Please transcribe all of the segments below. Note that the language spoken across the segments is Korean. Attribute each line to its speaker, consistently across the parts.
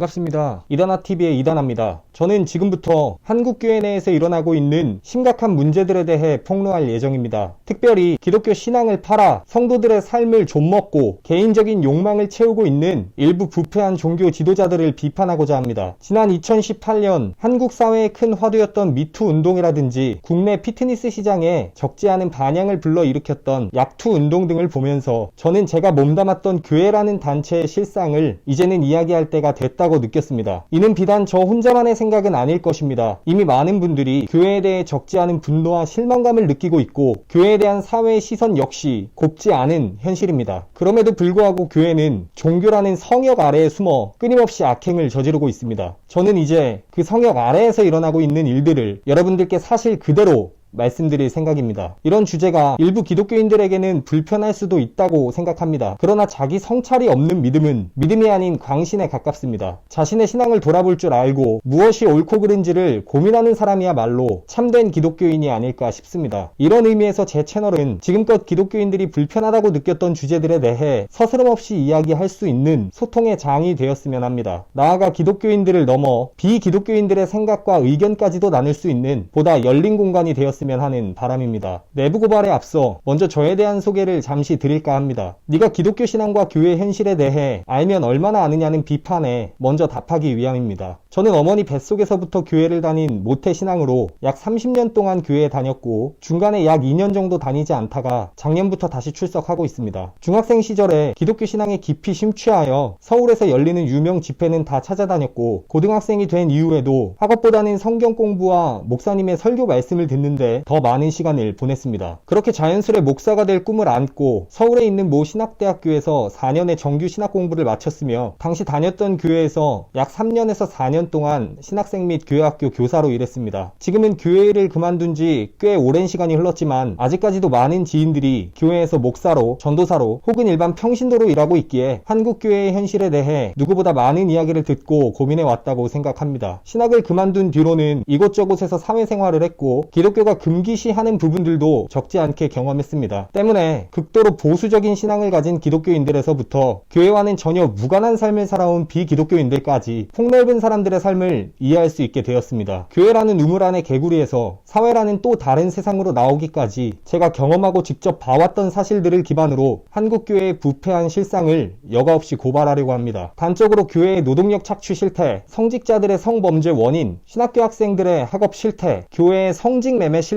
Speaker 1: 반갑습니다. 이단아TV의 이단아입니다. 저는 지금부터 한국 교회 내에서 일어나고 있는 심각한 문제들에 대해 폭로할 예정입니다. 특별히 기독교 신앙을 팔아 성도들의 삶을 좀먹고 개인적인 욕망을 채우고 있는 일부 부패한 종교 지도자들을 비판하고자 합니다. 지난 2018년 한국 사회의 큰 화두였던 미투 운동이라든지 국내 피트니스 시장에 적지 않은 반향을 불러일으켰던 약투 운동 등을 보면서 저는 제가 몸담았던 교회라는 단체의 실상을 이제는 이야기할 때가 됐다고 느꼈습니다. 이는 비단 저 혼자만의 생각은 아닐 것입니다. 이미 많은 분들이 교회에 대해 적지 않은 분노와 실망감을 느끼고 있고 교회에 대한 사회의 시선 역시 곱지 않은 현실입니다. 그럼에도 불구하고 교회는 종교라는 성역 아래에 숨어 끊임없이 악행을 저지르고 있습니다. 저는 이제 그 성역 아래에서 일어나고 있는 일들을 여러분들께 사실 그대로 말씀드릴 생각입니다. 이런 주제가 일부 기독교인들에게는 불편할 수도 있다고 생각합니다. 그러나 자기 성찰이 없는 믿음은 믿음이 아닌 광신에 가깝습니다. 자신의 신앙을 돌아볼 줄 알고 무엇이 옳고 그른지를 고민하는 사람이야말로 참된 기독교인이 아닐까 싶습니다. 이런 의미에서 제 채널은 지금껏 기독교인들이 불편하다고 느꼈던 주제들에 대해 서스럼 없이 이야기할 수 있는 소통의 장이 되었으면 합니다. 나아가 기독교인들을 넘어 비기독교인들의 생각과 의견까지도 나눌 수 있는 보다 열린 공간이 되었습니다. 되었으면 하는 바람입니다. 내부 고발에 앞서 먼저 저에 대한 소개를 잠시 드릴까 합니다. 네가 기독교 신앙과 교회 현실에 대해 알면 얼마나 아느냐는 비판에 먼저 답하기 위함입니다. 저는 어머니 뱃속에서부터 교회를 다닌 모태 신앙으로 약 30년 동안 교회에 다녔고 중간에 약 2년 정도 다니지 않다가 작년부터 다시 출석하고 있습니다. 중학생 시절에 기독교 신앙에 깊이 심취하여 서울에서 열리는 유명 집회는 다 찾아다녔고 고등학생이 된 이후에도 학업보다는 성경 공부와 목사님의 설교 말씀을 듣는데 더 많은 시간을 보냈습니다. 그렇게 자연스레 목사가 될 꿈을 안고 서울에 있는 모 신학대학교에서 4년의 정규 신학 공부를 마쳤으며 당시 다녔던 교회에서 약 3년에서 4년 4년 동안 신학생 및 교회학교 교사로 일했습니다. 지금은 교회를 그만둔 지 꽤 오랜 시간이 흘렀지만 아직까지도 많은 지인들이 교회에서 목사로, 전도사로 혹은 일반 평신도로 일하고 있기에 한국교회의 현실에 대해 누구보다 많은 이야기를 듣고 고민해 왔다고 생각합니다. 신학을 그만둔 뒤로는 이곳저곳에서 사회생활을 했고 기독교가 금기시하는 부분들도 적지 않게 경험했습니다. 때문에 극도로 보수적인 신앙을 가진 기독교인들에서부터 교회와는 전혀 무관한 삶을 살아온 비기독교인들까지 폭넓은 사람들 사람들의 삶을 이해할 수 있게 되었습니다. 교회라는 우물 안의 개구리에서 사회라는 또 다른 세상으로 나오기까지 제가 경험하고 직접 봐왔던 사실들을 기반으로 한국교회의 부패한 실상을 여과 없이 고발하려고 합니다. 단적으로 교회의 노동력 착취 실태, 성직자들의 성범죄 원인, 신학교 학생들의 학업 실태, 교회의 성직 매매 실태,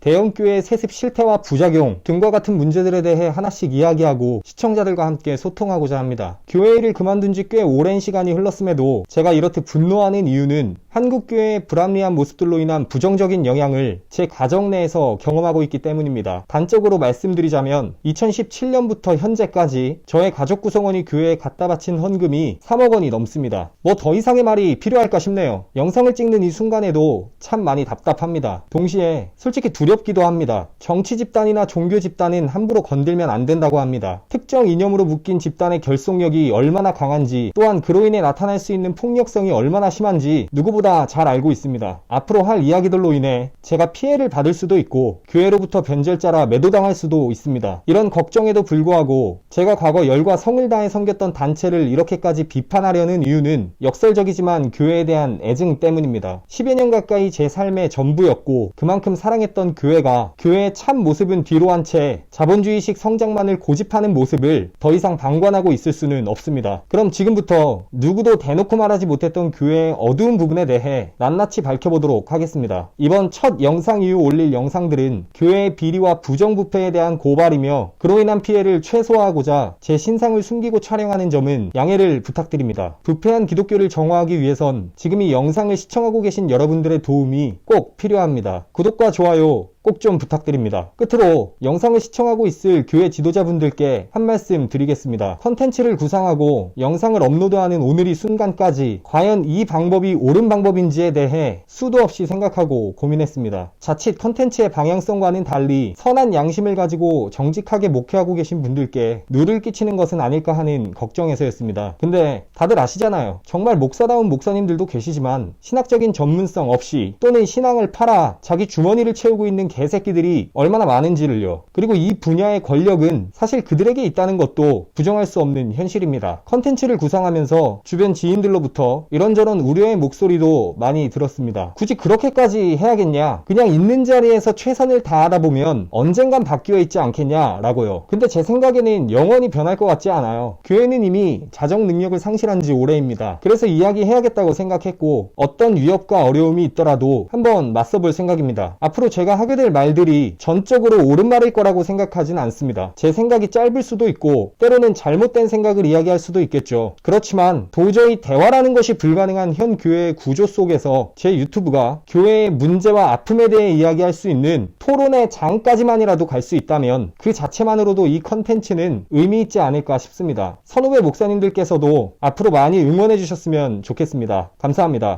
Speaker 1: 대형 교회의 세습 실태와 부작용 등과 같은 문제들에 대해 하나씩 이야기하고 시청자들과 함께 소통하고자 합니다. 교회 일을 그만둔 지 꽤 오랜 시간이 흘렀음에도 제가 분노 분노하는 이유는 한국 교회의 불합리한 모습들로 인한 부정적인 영향을 제 가정 내에서 경험하고 있기 때문입니다. 단적으로 말씀드리자면 2017년부터 현재까지 저의 가족 구성원이 교회에 갖다 바친 헌금이 3억 원이 넘습니다. 뭐 더 이상의 말이 필요할까 싶네요. 영상을 찍는 이 순간에도 참 많이 답답합니다. 동시에 솔직히 두렵기도 합니다. 정치 집단이나 종교 집단은 함부로 건들면 안 된다고 합니다. 특정 이념으로 묶인 집단의 결속력이 얼마나 강한지 또한 그로 인해 나타날 수 있는 폭력성이 얼마나 심한지 누구보다 잘 알고 있습니다. 앞으로 할 이야기들로 인해 제가 피해를 받을 수도 있고 교회로부터 변절자라 매도당할 수도 있습니다. 이런 걱정에도 불구하고 제가 과거 열과 성을 다해 섬겼던 단체를 이렇게까지 비판하려는 이유는 역설적이지만 교회에 대한 애증 때문입니다. 10여 년 가까이 제 삶의 전부였고 그만큼 사랑했던 교회가 교회의 참 모습은 뒤로 한 채 자본주의식 성장만을 고집하는 모습을 더 이상 방관하고 있을 수는 없습니다. 그럼 지금부터 누구도 대놓고 말하지 못했던 교회의 어두운 부분에 대해 낱낱이 밝혀보도록 하겠습니다. 이번 첫 영상 이후 올릴 영상들은 교회의 비리와 부정부패에 대한 고발이며 그로 인한 피해를 최소화하고자 제 신상을 숨기고 촬영하는 점은 양해를 부탁드립니다. 부패한 기독교를 정화하기 위해선 지금 이 영상을 시청하고 계신 여러분들의 도움이 꼭 필요합니다. 구독과 좋아요 꼭 좀 부탁드립니다. 끝으로 영상을 시청하고 있을 교회 지도자분들께 한 말씀 드리겠습니다. 컨텐츠를 구상하고 영상을 업로드하는 오늘 이 순간까지 과연 이 방법이 옳은 방법인지에 대해 수도 없이 생각하고 고민했습니다. 자칫 컨텐츠의 방향성과는 달리 선한 양심을 가지고 정직하게 목회하고 계신 분들께 누를 끼치는 것은 아닐까 하는 걱정에서였습니다. 근데 다들 아시잖아요. 정말 목사다운 목사님들도 계시지만 신학적인 전문성 없이 또는 신앙을 팔아 자기 주머니를 채우고 있는 개새끼들이 얼마나 많은지를요. 그리고 이 분야의 권력은 사실 그들에게 있다는 것도 부정할 수 없는 현실입니다. 컨텐츠를 구상하면서 주변 지인들로부터 이런저런 우려의 목소리도 많이 들었습니다. 굳이 그렇게까지 해야겠냐? 그냥 있는 자리에서 최선을 다하다 보면 언젠간 바뀌어 있지 않겠냐라고요. 근데 제 생각에는 영원히 변할 것 같지 않아요. 교회는 이미 자정 능력을 상실한 지 오래입니다. 그래서 이야기해야겠다고 생각했고 어떤 위협과 어려움이 있더라도 한번 맞서볼 생각입니다. 앞으로 제가 하게 될 말들이 전적으로 옳은 말일 거라고 생각하진 않습니다. 제 생각이 짧을 수도 있고 때로는 잘못된 생각을 이야기할 수도 있겠죠. 그렇지만 도저히 대화라는 것이 불가능한 현 교회의 구조 속에서 제 유튜브가 교회의 문제와 아픔에 대해 이야기할 수 있는 토론의 장까지만이라도 갈 수 있다면 그 자체만으로도 이 컨텐츠는 의미 있지 않을까 싶습니다. 선후배 목사님들께서도 앞으로 많이 응원해 주셨으면 좋겠습니다. 감사합니다.